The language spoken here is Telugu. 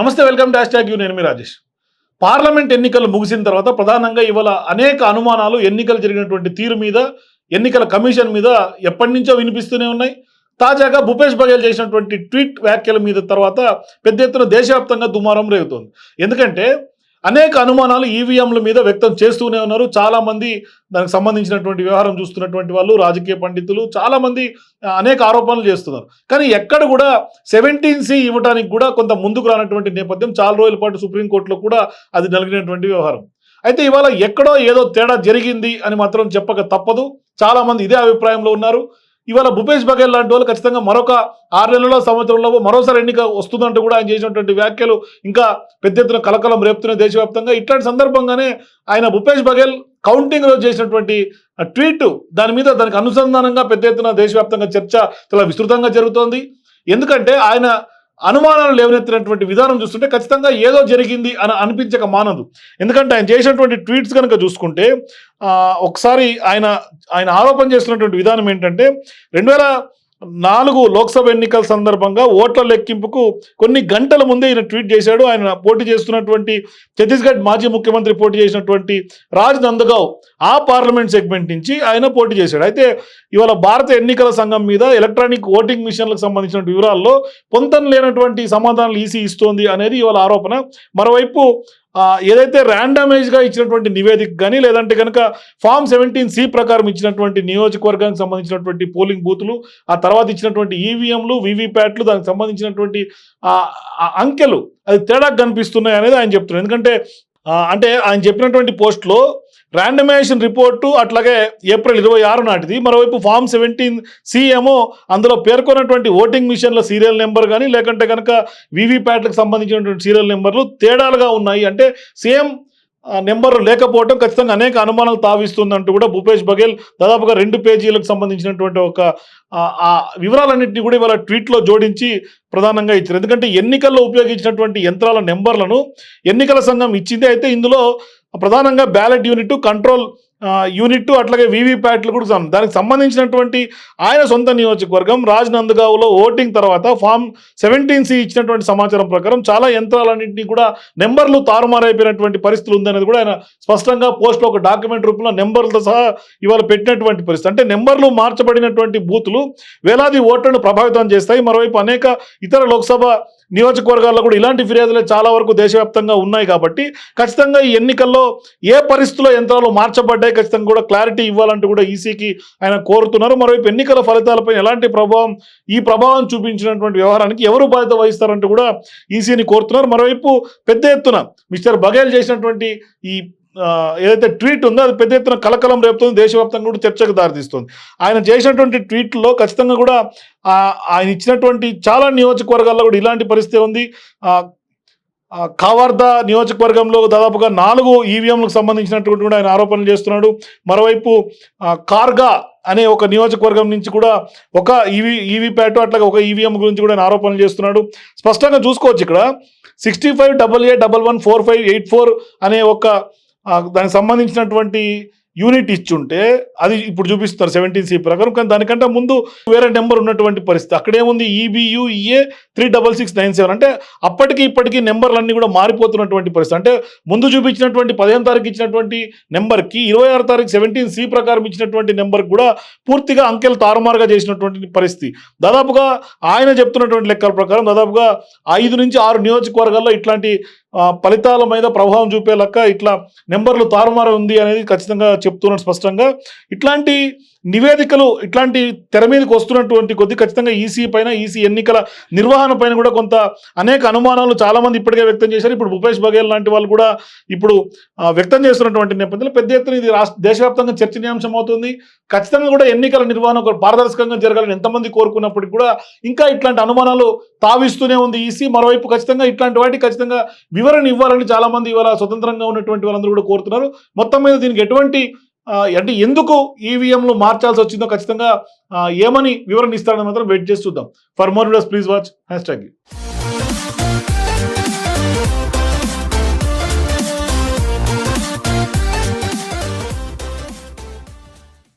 నమస్తే వెల్కమ్ డాష్ ట్యాగ్ యూ నేను మీ రాజేష్. పార్లమెంట్ ఎన్నికలు ముగిసిన తర్వాత ప్రధానంగా ఇవాళ అనేక అనుమానాలు ఎన్నికలు జరిగినటువంటి తీరు మీద ఎన్నికల కమిషన్ మీద ఎప్పటి నుంచో వినిపిస్తూనే ఉన్నాయి. తాజాగా భూపేష్ బఘేల్ చేసినటువంటి ట్వీట్ వ్యాఖ్యల మీద తర్వాత పెద్ద ఎత్తున దేశవ్యాప్తంగా దుమారం రేగుతోంది. ఎందుకంటే అనేక అనుమానాలు ఈవీఎంల మీద వ్యక్తం చేస్తూనే ఉన్నారు. చాలా మంది దానికి సంబంధించినటువంటి వ్యవహారం చూస్తున్నటువంటి వాళ్ళు రాజకీయ పండితులు చాలామంది అనేక ఆరోపణలు చేస్తున్నారు. కానీ ఎక్కడ కూడా సెవెంటీన్ సి ఇవ్వడానికి కూడా కొంత ముందుకు రానటువంటి నేపథ్యం చాలా రోజుల పాటు సుప్రీంకోర్టులో కూడా అది నలిగినటువంటి వ్యవహారం. అయితే ఇవాళ ఎక్కడో ఏదో తేడా జరిగింది అని మాత్రం చెప్పక తప్పదు. చాలామంది ఇదే అభిప్రాయంలో ఉన్నారు. ఇవాళ భూపేష్ బఘేల్ లాంటి వాళ్ళు ఖచ్చితంగా మరొక ఆరు నెలల సంవత్సరంలో మరోసారి ఎన్నిక వస్తుందంటూ కూడా ఆయన చేసినటువంటి వ్యాఖ్యలు ఇంకా పెద్ద ఎత్తున కలకలం రేపుతున్నాయి దేశవ్యాప్తంగా. ఇట్లాంటి సందర్భంగానే ఆయన భూపేష్ బఘేల్ కౌంటింగ్ రోజు చేసినటువంటి ట్వీట్ దాని మీద దానికి అనుసంధానంగా పెద్ద ఎత్తున దేశవ్యాప్తంగా చర్చ చాలా విస్తృతంగా జరుగుతోంది. ఎందుకంటే ఆయన అనుమానాలు లేవనెత్తినటువంటి విధానం చూస్తుంటే ఖచ్చితంగా ఏదో జరిగింది అని అనిపించక మానదు. ఎందుకంటే ఆయన చేసినటువంటి ట్వీట్స్ కనుక చూసుకుంటే ఒకసారి ఆయన ఆయన ఆరోపణ చేస్తున్నటువంటి విధానం ఏంటంటే రెండు వేల నాలుగు లోక్సభ ఎన్నికల సందర్భంగా ఓట్ల లెక్కింపుకు కొన్ని గంటల ముందే ఈయన ట్వీట్ చేశాడు. ఆయన పోటీ చేస్తున్నటువంటి ఛత్తీస్గఢ్ మాజీ ముఖ్యమంత్రి పోటీ చేసినటువంటి రాజ్ నందగావ్ ఆ పార్లమెంట్ సెగ్మెంట్ నుంచి ఆయన పోటీ చేశాడు. అయితే ఇవాళ భారత ఎన్నికల సంఘం మీద ఎలక్ట్రానిక్ ఓటింగ్ మిషన్లకు సంబంధించిన వివరాల్లో పొంతన లేనటువంటి సమాధానాలు ఈసీ ఇస్తోంది అనేది ఇవాళ ఆరోపణ. మరోవైపు ఏదైతే ర్యాండమైజ్గా ఇచ్చినటువంటి నివేదిక కానీ లేదంటే కనుక ఫామ్ సెవెంటీన్ సి ప్రకారం ఇచ్చినటువంటి నియోజకవర్గానికి సంబంధించినటువంటి పోలింగ్ బూతులు ఆ తర్వాత ఇచ్చినటువంటి ఈవీఎంలు వీవీప్యాట్లు దానికి సంబంధించినటువంటి అంకెలు అది తేడా కనిపిస్తున్నాయి అనేది ఆయన చెప్తున్నారు. ఎందుకంటే అంటే ఆయన చెప్పినటువంటి పోస్ట్లో ర్యాండమైజేషన్ రిపోర్టు అట్లాగే ఏప్రిల్ ఇరవై ఆరు నాటిది. మరోవైపు ఫామ్ సెవెంటీన్ సి ఏమో అందులో పేర్కొన్నటువంటి ఓటింగ్ మిషన్ల సీరియల్ నెంబర్ కానీ లేకంటే కనుక వివిప్యాట్లకు సంబంధించినటువంటి సీరియల్ నెంబర్లు తేడాలుగా ఉన్నాయి. అంటే సేమ్ నెంబర్ లేకపోవడం ఖచ్చితంగా అనేక అనుమానాలు తావిస్తుందంటూ కూడా భూపేష్ బఘేల్ దాదాపుగా రెండు పేజీలకు సంబంధించినటువంటి ఒక ఆ, వివరాలన్నింటినీ కూడా ఇవాళ ట్వీట్లో జోడించి ప్రధానంగా ఇచ్చారు. ఎందుకంటే ఎన్నికల్లో ఉపయోగించినటువంటి యంత్రాల నెంబర్లను ఎన్నికల సంఘం ఇచ్చింది. అయితే ఇందులో ప్రధానంగా బ్యాలెట్ యూనిట్ కంట్రోల్ యూనిట్ అట్లాగే వీవీప్యాట్లు కూడా దానికి సంబంధించినటువంటి ఆయన సొంత నియోజకవర్గం రాజ్నందగావ్లో ఓటింగ్ తర్వాత ఫామ్ సెవెంటీన్ సి ఇచ్చినటువంటి సమాచారం ప్రకారం చాలా యంత్రాలన్నింటినీ కూడా నెంబర్లు తారుమారైపోయినటువంటి పరిస్థితులు ఉందనేది కూడా ఆయన స్పష్టంగా పోస్ట్లో ఒక డాక్యుమెంట్ రూపంలో నెంబర్లతో సహా ఇవాళ పెట్టినటువంటి పరిస్థితి. అంటే నెంబర్లు మార్చబడినటువంటి బూతులు వేలాది ఓట్లను ప్రభావితం చేస్తాయి. మరోవైపు అనేక ఇతర లోక్సభ నియోజకవర్గాల్లో కూడా ఇలాంటి ఫిర్యాదులే చాలా వరకు దేశవ్యాప్తంగా ఉన్నాయి కాబట్టి ఖచ్చితంగా ఈ ఎన్నికల్లో ఏ పరిస్థితుల్లో యంత్రాలు మార్చబడ్డాయి ఖచ్చితంగా కూడా క్లారిటీ ఇవ్వాలంటూ కూడా ఈసీకి ఆయన కోరుతున్నారు. మరోవైపు ఎన్నికల ఫలితాలపై ఎలాంటి ప్రభావం ఈ ప్రభావం చూపించినటువంటి వ్యవహారానికి ఎవరు బాధ్యత వహిస్తారంటూ కూడా ఈసీని కోరుతున్నారు. మరోవైపు పెద్ద ఎత్తున మిస్టర్ బఘేల్ చేసినటువంటి ఈ ఏదైతే ట్వీట్ ఉందో అది పెద్ద ఎత్తున కలకలం రేపుతుంది దేశవ్యాప్తంగా కూడా చర్చకు దారితీస్తుంది. ఆయన చేసినటువంటి ట్వీట్లో ఖచ్చితంగా కూడా ఆయన ఇచ్చినటువంటి చాలా నియోజకవర్గాల్లో కూడా ఇలాంటి పరిస్థితి ఉంది. ఆ, కావార్దా నియోజకవర్గంలో దాదాపుగా నాలుగు ఈవీఎంలకు సంబంధించినటువంటి కూడా ఆయన ఆరోపణలు చేస్తున్నాడు. మరోవైపు కార్గా అనే ఒక నియోజకవర్గం నుంచి కూడా ఒక ఈవీ ఈవీప్యాట్ అట్లాగే ఒక ఈవీఎం గురించి కూడా ఆయన ఆరోపణలు చేస్తున్నాడు. స్పష్టంగా చూసుకోవచ్చు ఇక్కడ sixty five double A double one four five eight four అనే ఒక దానికి సంబంధించినటువంటి యూనిట్ ఇచ్చుంటే అది ఇప్పుడు చూపిస్తారు సెవెంటీన్ సి ప్రకారం. కానీ దానికంటే ముందు వేరే నెంబర్ ఉన్నటువంటి పరిస్థితి. అక్కడేముంది E EBU EA three double six nine seven అంటే అప్పటికి ఇప్పటికీ నెంబర్లన్నీ కూడా మారిపోతున్నటువంటి పరిస్థితి. అంటే ముందు చూపించినటువంటి పదిహేను తారీఖు ఇచ్చినటువంటి నెంబర్కి ఇరవై ఆరు తారీఖు సెవెంటీన్ సి ప్రకారం ఇచ్చినటువంటి నెంబర్కి కూడా పూర్తిగా అంకెలు తారుమారుగా చేసినటువంటి పరిస్థితి. దాదాపుగా ఆయన చెప్తున్నటువంటి లెక్కల ప్రకారం దాదాపుగా ఐదు నుంచి ఆరు నియోజకవర్గాల్లో ఇట్లాంటి ఫలితాల మీద ప్రభావం చూపే లెక్క ఇట్లా నెంబర్లు తారుమారు ఉంది అనేది ఖచ్చితంగా చెప్తున్నాడు స్పష్టంగా. ఇట్లాంటి నివేదికలు ఇట్లాంటి తెర మీదకి వస్తున్నటువంటి కొద్ది ఖచ్చితంగా ఈసీ పైన ఈసీ ఎన్నికల నిర్వహణ పైన కూడా కొంత అనేక అనుమానాలు చాలా మంది ఇప్పటికే వ్యక్తం చేశారు. ఇప్పుడు భూపేష్ బఘేల్ లాంటి వాళ్ళు కూడా ఇప్పుడు వ్యక్తం చేస్తున్నటువంటి నేపథ్యంలో పెద్ద ఎత్తున ఇది రాష్ట్ర దేశవ్యాప్తంగా చర్చనీయాంశం అవుతుంది. ఖచ్చితంగా కూడా ఎన్నికల నిర్వహణ పారదర్శకంగా జరగాలని ఎంతమంది కోరుకున్నప్పటికీ కూడా ఇంకా ఇట్లాంటి అనుమానాలు తావిస్తూనే ఉంది. ఈసీ మరోవైపు ఖచ్చితంగా ఇట్లాంటి వాటి ఖచ్చితంగా వివరణ ఇవ్వాలని చాలామంది ఇవాళ స్వతంత్రంగా ఉన్నటువంటి వాళ్ళందరూ కూడా కోరుతున్నారు. మొత్తం మీద దీనికి ఎటువంటి అంటే ఎందుకు ఈవీఎంలు మార్చాల్సి వచ్చిందో ఖచ్చితంగా ఏమని వివరణ ఇస్తారని మాత్రం వెయిట్ చేసి చూద్దాం. For more videos please watch hashtag